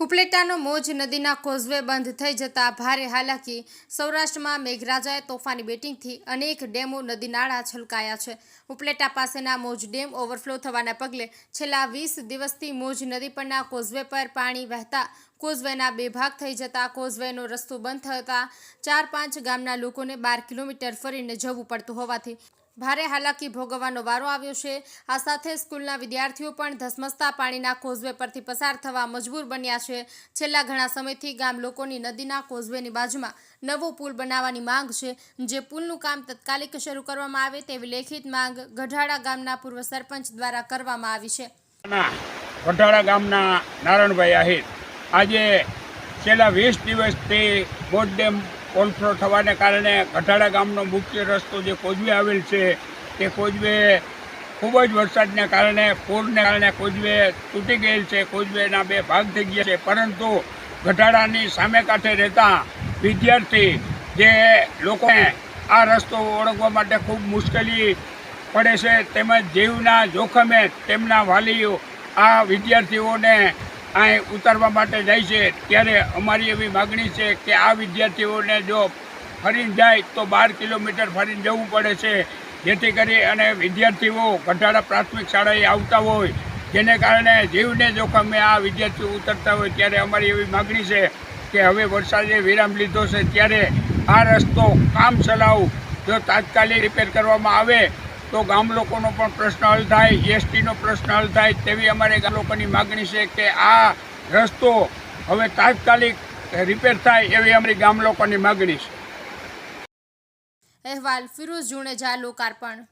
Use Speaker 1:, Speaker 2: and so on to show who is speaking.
Speaker 1: ઉપલેટાનો મોજ નદીના કોઝવે બંધ થઈ જતા ભારે હાલાકી. સૌરાષ્ટ્રમાં મેઘરાજાએ તોફાની બેટિંગથી અનેક ડેમો નદી નાળા છલકાયા છે. ઉપલેટા પાસેના મોજ ડેમ ઓવરફ્લો થવાના પગલે છેલ્લા વીસ દિવસથી મોજ નદી પરના કોઝવે પર પાણી વહેતા કોઝવેના બે ભાગ થઈ જતા કોઝવેનો રસ્તો બંધ થતા ચાર પાંચ ગામના લોકોને બાર કિલોમીટર ફરીને જવું પડતું હોવાથી ભારે હાલાકી ભોગવવાનો વારો આવ્યો છે. આ સાથે સ્કૂલના વિદ્યાર્થીઓ પણ ધસમસતા પાણીના કોઝવે પરથી પસાર થવા મજબૂર બન્યા છે. છેલ્લા ઘણા સમયથી ગામ લોકોની નદીના કોઝવેની બાજુમાં નવો પુલ બનાવવાની માંગ છે. જે પુલનું કામ તાત્કાલિક શરૂ કરવામાં આવે તેવી લેખિત માંગ ગઢાડા ગામના પૂર્વ સરપંચ દ્વારા કરવામાં આવી છે.
Speaker 2: ગઢાડા ગામના નારણભાઈ આહિર. આજે છેલ્લા વીસ દિવસથી બોટ ડેમ ઓવરફ્લો થવાને કારણે ઘટાડા ગામનો મુખ્ય રસ્તો જે કોજવે આવેલ છે, તે કોજવે ખૂબ જ વરસાદને કારણે, પૂરને કારણે કોજવે તૂટી ગયેલ છે, કોજવેના બે ભાગ થઈ ગયા છે. પરંતુ ઘટાડાની સામે કાંઠે રહેતા વિદ્યાર્થી જે લોકોને આ રસ્તો ઓળખવા માટે ખૂબ મુશ્કેલી પડે છે, તેમજ જીવના જોખમે તેમના વાલીઓ આ વિદ્યાર્થીઓને અહીં ઉતારવા માટે જાય છે. ત્યારે અમારી એવી માગણી છે કે આ વિદ્યાર્થીઓને જો ફરીને જાય તો બાર કિલોમીટર ફરીને જવું પડે છે. જેથી કરી અને વિદ્યાર્થીઓ ગઢાડા પ્રાથમિક શાળાએ આવતા હોય. જેને કારણે જીવને જોખમે આ વિદ્યાર્થીઓ ઉતરતા હોય. ત્યારે અમારી એવી માગણી છે કે હવે વરસાદે વિરામ લીધો છે. ત્યારે આ રસ્તો કામ ચલાવ જો તાત્કાલિક રિપેર કરવામાં આવે તો ગામ લોકોનો પણ પ્રશ્ન હલ થાય જીએસટીનો પ્રશ્ન હલ થાય તેવી અમારે ગામ લોકોની માગણી છે કે આ રસ્તો હવે તાત્કાલિક રિપેર થાય એવી અમારી ગામ લોકોની માગણી છે.
Speaker 1: અહેવાલ ફિરોઝ જુણેજા, લોકાર્પણ.